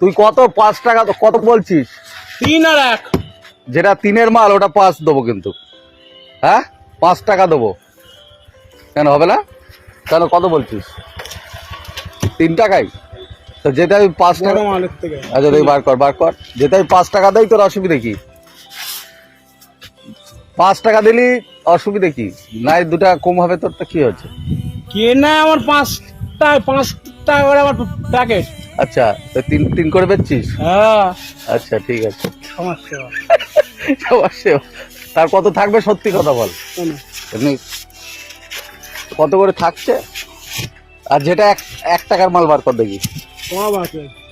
তুই কত পাঁচ টাকা তো- কত বলছিস? তিন আর এক। যেটা তিনের মাল ওটা পাঁচ দেবো কিন্তু। হ্যাঁ? পাঁচ টাকা দেবো। কেন হবে না? কেন কত বলছিস? তিন টাকাই? তো যেটা আমি পাঁচ টাকা আচ্ছা তুই বার কর বার কর। যেটা আমি পাঁচ টাকা দেই তোর অসুবিধা কি? পাঁচ টাকা দিলি অসুবিধা কি? নাই দু টাকা কম হবে তোর তো কি হচ্ছে? কে না আমার পাঁচটা পাঁচ টাকা করে আমার প্যাকেট আচ্ছা তো তিন তিন করে বেচছিস? হ্যাঁ। আচ্ছা ঠিক আছে। সমস্যা অবশ্যই। তার কত থাকবে সত্যি কথা বল। এমনি কত করে থাকছে? আর যেটা এক এক টাকার মাল বার কর দেখি।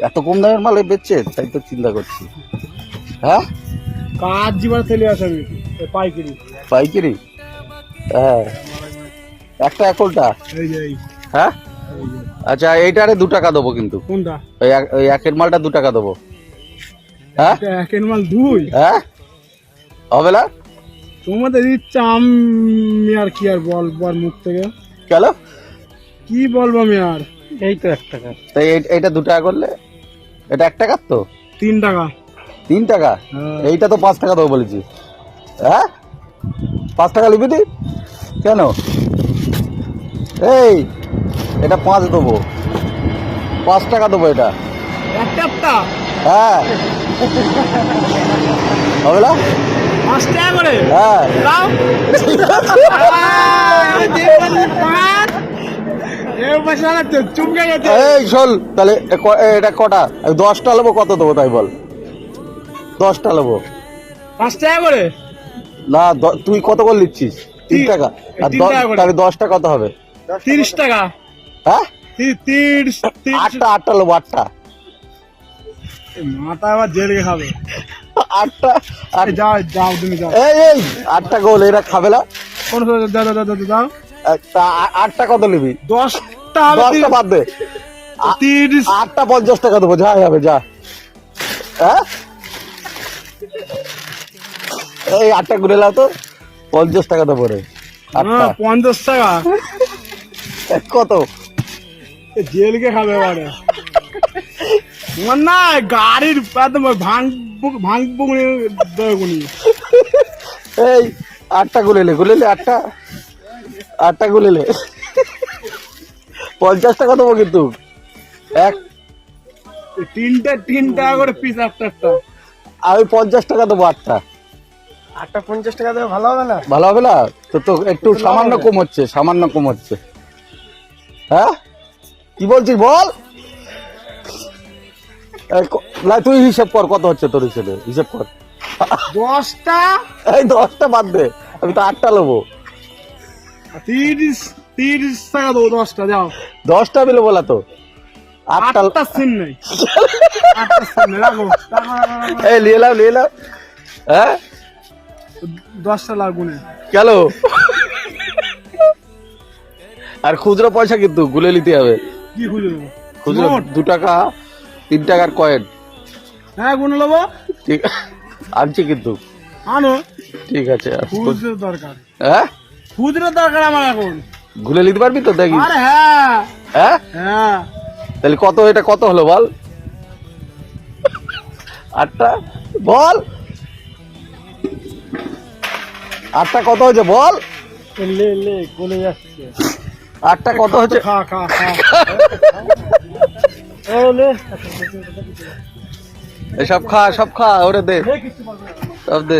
এত কম দামের মাল বেচছে? তাই তো চিন্তা করছি। হ্যাঁ? কাজ জীবনে চলে আসে আমি। পাইকারি। পাইকারি? হ্যাঁ। একটা একলটা হ্যাঁ। আচ্ছা এইটারে দু টাকা দেবো কিন্তু। কোনটা? ওই এক- ওই একের মালটা দু টাকা দেবো। হ্যাঁ? এটা একের মাল দুই? হ্যাঁ? হবে না? তোমাদের ইচ্ছা আমি আর কি আর বল বল মুখ থেকে? কেন? কি বলব আমি আর? এই তো এক টাকা। তাই এই- এইটা দু টাকা করলে? এটা এক টাকার তো? তিন টাকা। তিন টাকা? হ্যাঁ। এইটা তো পাঁচ টাকা দেবো বলেছি। হ্যাঁ? পাঁচ টাকা নিবি তুই? কেন? এই এটা পাঁচ দেবো। পাঁচ টাকা দেবো এটা। হ্যাঁ। হবে না? পাঁচ টাকা করে? হ্যাঁ। এই তাহলে এটা কটা? দশটা নেব কত দেবো তাই বল? দশটা নেব। পাঁচ টাকা করে? না তুই কত করে নিচ্ছিস? তিন টাকা। আর। তাহলে দশটা কত হবে? তিরিশ টাকা। হ্যাঁ? আটটা আটটা নেব আটটা। মাথা আবার জেলে খাবে। আটটা আরে যাও যাও তুমি যাও। এই এই আটটা গোল এরা খাবে না। কোন দাও দাও দাও দাও দাও একটা আটটা কত নিবি? দশটা বাদ দে। তিরিশ। আটটা পঞ্চাশ টাকা দেবো যা যাবে যা। হ্যাঁ? এই আটটা ঘুরে লাও তো পঞ্চাশ টাকা দেবো রে। আটটা। পঞ্চাশ টাকা। কত? জেলকে খাবে এবারে তোমার না গাড়ির একদম ভাঙ ভাঙবো দেবনি এই আটটা গুলেলে গুলেলে আটটা। আটটা গুলেলে। পঞ্চাশ টাকা দেবো কিন্তু। এক তিনটে তিন টাকা করে পিস একটা আমি পঞ্চাশ টাকা দেবো আটটা। আটটা পঞ্চাশ টাকা দেবে ভালো হবে না? ভালো হবে না? তো তো একটু সামান্য কম হচ্ছে সামান্য কম হচ্ছে। হ্যাঁ? কি বলছিস বল? না তুই হিসেব কর কত হচ্ছে তোর হিসেবে? হিসেব কর। দশটা? এই দশটা বাদ দে আমি তো আটটা নেব। তিরিশ তিরিশ টাকা দেবো দশটা যাও। দশটা তো। আটটা সিন নেই। এই নিয়ে নাও নিয়ে নাও। হ্যাঁ? দশটা লাগবো না। কেন? আর খুচরো পয়সা কিন্তু গুলে নিতে হবে। কি খুঁজে দেবো? খুচরো দু টাকা তিন টাকার কয়েন। হ্যাঁ গুনে নেব। ঠিক আনছি কিন্তু। আনো। ঠিক আছে খুচরো দরকার। হ্যাঁ? খুচরো দরকার আমার এখন। ঘুরে নিতে পারবি তো দেখি। আরে হ্যাঁ। হ্যাঁ? হ্যাঁ। তাহলে কত এটা কত হলো বল? আটটা? বল। আটটা কত হয়েছে বল? লে লে গলে যাচ্ছে। আটটা কত হচ্ছে খা খা সব খা ওরে দে। সব দে।